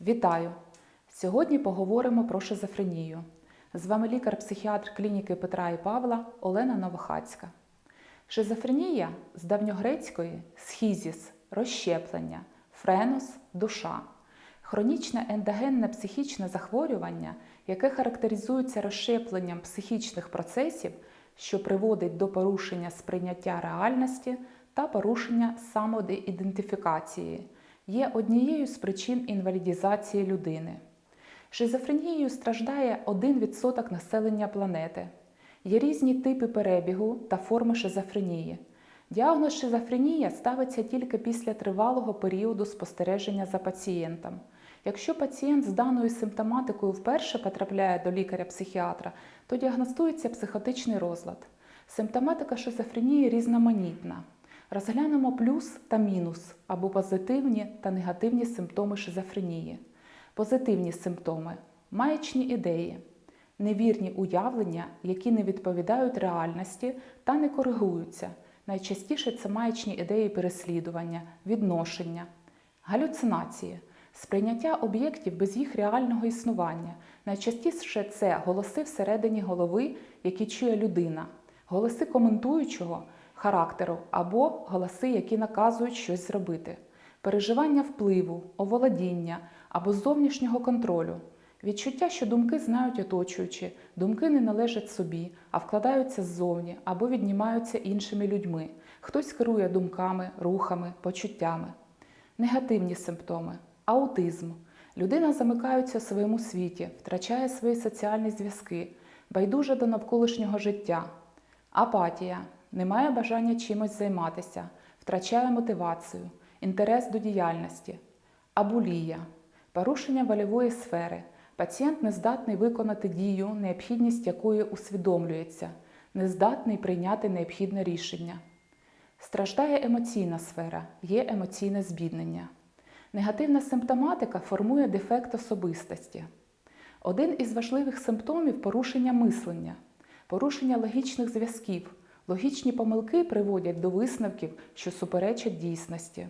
Вітаю! Сьогодні поговоримо про шизофренію. З вами лікар-психіатр клініки Петра і Павла Олена Новохацька. Шизофренія з давньогрецької схізіс розщеплення, френос душа. Хронічне ендогенне психічне захворювання, яке характеризується розщепленням психічних процесів, що приводить до порушення сприйняття реальності та порушення самоідентифікації, є однією з причин інвалідізації людини. Шизофренією страждає 1% населення планети. Є різні типи перебігу та форми шизофренії. Діагноз шизофренія ставиться тільки після тривалого періоду спостереження за пацієнтом. Якщо пацієнт з даною симптоматикою вперше потрапляє до лікаря-психіатра, то діагностується психотичний розлад. Симптоматика шизофренії різноманітна. Розглянемо плюс та мінус або позитивні та негативні симптоми шизофренії. Позитивні симптоми маячні ідеї, невірні уявлення, які не відповідають реальності та не коригуються. Найчастіше це маячні ідеї переслідування, відношення, галюцинації, сприйняття об'єктів без їх реального існування. Найчастіше це голоси всередині голови, які чує людина, голоси коментуючого характеру або голоси, які наказують щось зробити, переживання впливу, оволодіння або зовнішнього контролю. Відчуття, що думки знають оточуючі, думки не належать собі, а вкладаються ззовні або віднімаються іншими людьми. Хтось керує думками, рухами, почуттями. Негативні симптоми аутизм. Людина замикається у своєму світі, втрачає свої соціальні зв'язки, байдужа до навколишнього життя. Апатія. Немає бажання чимось займатися, втрачає мотивацію, інтерес до діяльності. Абулія. Порушення вольової сфери. Пацієнт не здатний виконати дію, необхідність якої усвідомлюється, не здатний прийняти необхідне рішення. Страждає емоційна сфера, є емоційне збіднення. Негативна симптоматика формує дефект особистості. Один із важливих симптомів порушення мислення, порушення логічних зв'язків. Логічні помилки приводять до висновків, що суперечать дійсності.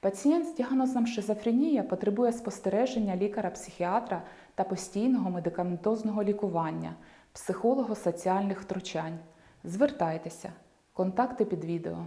Пацієнт з діагнозом шизофренія потребує спостереження лікаря-психіатра та постійного медикаментозного лікування, психолого-соціальних втручань. Звертайтеся, контакти під відео.